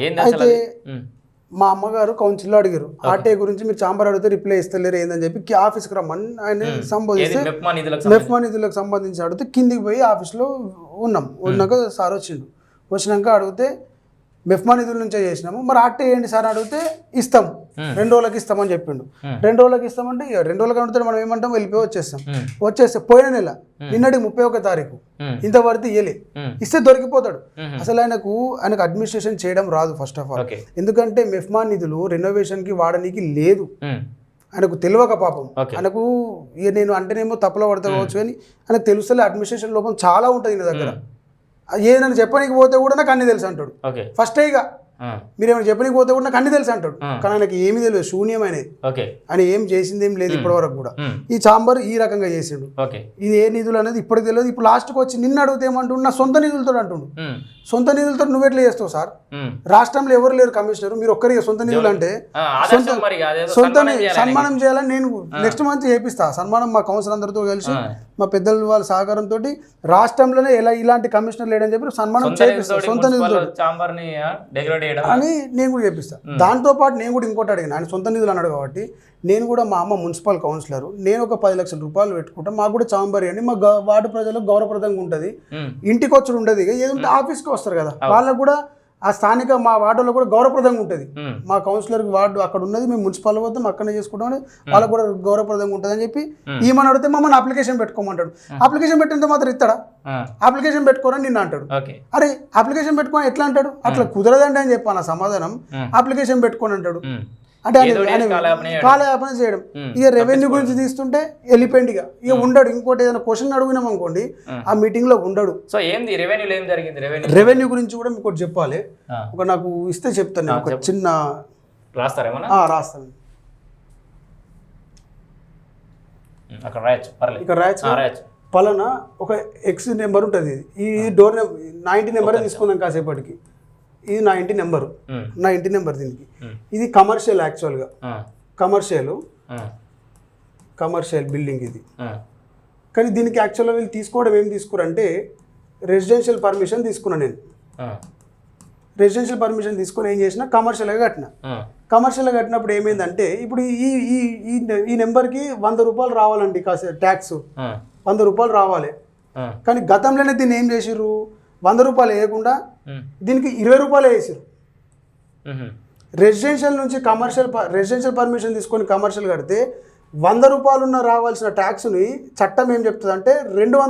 ఏంది అసలు అయితే అది? ఉమ్, మా అమ్మగారు కౌన్సిల్లో అడిగారు ఆర్టీఐ గురించి మీరు చాంబర్ అడిగితే రిప్లై ఇస్తలేరు ఏందని చెప్పి కి- ఆఫీస్కి రమ్మని ఆయన ఏది సంబోధిస్తే మెప్మా నిధులకు సంబంధించి- మెఫ్మా నిధులకు సంబంధించి అడిగితే కిందికి పోయి ఆఫీస్లో ఉన్నాం. ఉన్నాక సార్ వచ్చిండు. వచ్చినాక అడిగితే మెఫ్మా నిధుల నుంచే చేసినాము. మరి ఆర్టీ ఏంటి సార్ అడిగితే ఇస్తాం. రెండు రోజులకి ఇస్తామని చెప్పిండు. రెండు రోజులకి ఇస్తామంటే ఇక రెండు రోజులకి అడిగితే మనం ఏమంటాం? వెళ్ళిపోయి వచ్చేస్తాం. వచ్చేస్తే పోయిన నెల నిన్నటి ముప్పై ఒక తారీఖు. ఉమ్, ఇంతవరకు ఇయ్యలే. ఇస్తే దొరికిపోతాడు. అసలు ఆయనకు ఆయనకు అడ్మినిస్ట్రేషన్ చేయడం రాదు ఫస్ట్ ఆఫ్ ఆల్ ఎందుకంటే మెఫ్మా నిధులు రెనోవేషన్కి వాడనీకి లేదు. ఆయనకు తెలియక పాపం. ఆయనకు ఇక నేను అంటేనేమో తప్పులో పడతా కావచ్చు కానీ ఆయనకు తెలుస్తలే అడ్మినిస్ట్రేషన్ లోపం చాలా ఉంటుంది దగ్గర. ఏదైనా చెప్పనీకి పోతే కూడా నాకు అన్ని తెలుసు అంటాడు. ఫస్టే ఇక ఆ, మీరు ఏమైనా చెప్పనీకి పోతే కూడా నాకు అన్ని తెలుసు అంటాడు. కానీ ఆయనకి ఏమీ తెలియదు శూన్యమైనది. ఓకే. ఆయన ఏం చేసింది ఏం లేదు ఇప్పటి వరకు కూడా. ఈ చాంబర్ ఈ రకంగా చేసిండు. ఇది ఏ నిధులు అనేది ఇప్పటికి తెలియదు. ఇప్పుడు లాస్ట్కి వచ్చి నిన్న అడిగితే ఏమంటుండు? నా సొంత నిధులతో అంటుండు. సొంత నిధులతో నువ్వు ఎట్లా చేస్తావు సార్. రాష్ట్రంలో ఎవరు లేరు కమిషనర్. మీరు ఒక్కరికి సొంత నిధులు అంటే అదేదో సొంత సన్మానం చేయాలి సన్మానం చేయాలని నేను నెక్స్ట్ మంత్ చేపిస్తా. సన్మానం మా కౌన్సిల్ అందరితో కలిసి. మా పెద్దల వాళ్ళ సహకారంతో రాష్ట్రంలోనే ఎలా ఇలాంటి కమిషనర్ లేడని చెప్పి సన్మానం సొంత చేపిస్తా. సొంత నిధులతో చేయడం అని నేను కూడా చేపిస్తా దాంతో పాటు నేను కూడా ఇంకోటి అడిగిన. ఆయన సొంత నిధులు అన్నాడు కాబట్టి నేను కూడా మా అమ్మ మున్సిపల్ కౌన్సిలర్. నేను ఒక పది లక్షల రూపాయలు పెట్టుకుంటా. మాకు కూడా చాంబర్ అని మా వార్డు ప్రజలకు గౌరవప్రదంగా ఉంటుంది. ఇంటికి వచ్చి ఉండదు ఇక. ఏదంటే ఆఫీస్కి వస్తారు కదా. వాళ్ళకు కూడా ఆ స్థానిక మా వార్డులో కూడా గౌరవప్రదంగా ఉంటుంది. మా కౌన్సిలర్ వార్డు అక్కడ ఉన్నది మేము మున్సిపల్ వద్ద అక్కడనే చేసుకుంటామని వాళ్ళకు కూడా గౌరవప్రదంగా ఉంటుంది అని చెప్పి ఈమెను అడిగితే మమ్మల్ని అప్లికేషన్ పెట్టుకోమంటాడు. అప్లికేషన్ పెట్టినంత మాత్రం ఇస్తాడా? అప్లికేషన్ పెట్టుకోరని నిన్న అంటాడు. అరే అప్లికేషన్ పెట్టుకొని ఎట్లా అంటాడు? అట్లా కుదరదండి అని చెప్పాను సమాధానం. అప్లికేషన్ పెట్టుకొని అంటాడు. అంటే కాలయాపన చేయడం. ఇక రెవెన్యూ గురించి తీస్తుంటే వెళ్ళిపోయింది ఇక ఇక ఉండడు. ఇంకోటి ఏదైనా క్వశ్చన్ అడిగినాం అనుకోండి ఆ మీటింగ్లో ఉండడు. సో ఏంది? రెవెన్యూలో ఏం జరిగింది? రెవెన్యూ రెవెన్యూ గురించి కూడా మీకు చెప్పాలి. ఒక నాకు ఇస్తే చెప్తాను ఒక చిన్న రాస్తారేమన్నా? ఆ, రాస్తాను. అక్కడ రాయొచ్చు. పర్లేదు. ఇక్కడ రాయచ్చు రాయొచ్చు. పలానా ఒక ఎక్స్ నెంబర్ ఉంటుంది ఈ డోర్ నా ఇంటి నెంబర్ తీసుకుందాం కాసేపటికి. ఇది నా ఇంటి నెంబరు. నా ఇంటి నెంబర్ దీనికి. ఇది కమర్షియల్ యాక్చువల్గా. కమర్షియల్. కమర్షియల్ బిల్డింగ్ ఇది. కానీ దీనికి యాక్చువల్గా వీళ్ళు తీసుకోవడం ఏం తీసుకురంటే రెసిడెన్షియల్ పర్మిషన్ తీసుకున్నా నేను. రెసిడెన్షియల్ పర్మిషన్ తీసుకొని ఏం చేసిన కమర్షియల్గా కట్టిన. కమర్షియల్గా కట్టినప్పుడు ఏమైందంటే ఇప్పుడు ఈ ఈ ఈ నెంబర్కి వంద రూపాయలు రావాలండి కాసే ట్యాక్స్. వంద రూపాయలు రావాలి. కానీ గతంలోనే దీన్ని ఏం చేసిర్రు? వంద రూపాయలు వేయకుండా దీనికి ఇరవై రూపాయలు వేసిర్రు. ఉమ్, రెసిడెన్షియల్ నుంచి కమర్షియల్ రెసిడెన్షియల్ పర్మిషన్ తీసుకొని కమర్షియల్ కడితే వంద రూపాయలున్న రావాల్సిన ట్యాక్స్ని చట్టం ఏం చెప్తుంది అంటే రెండు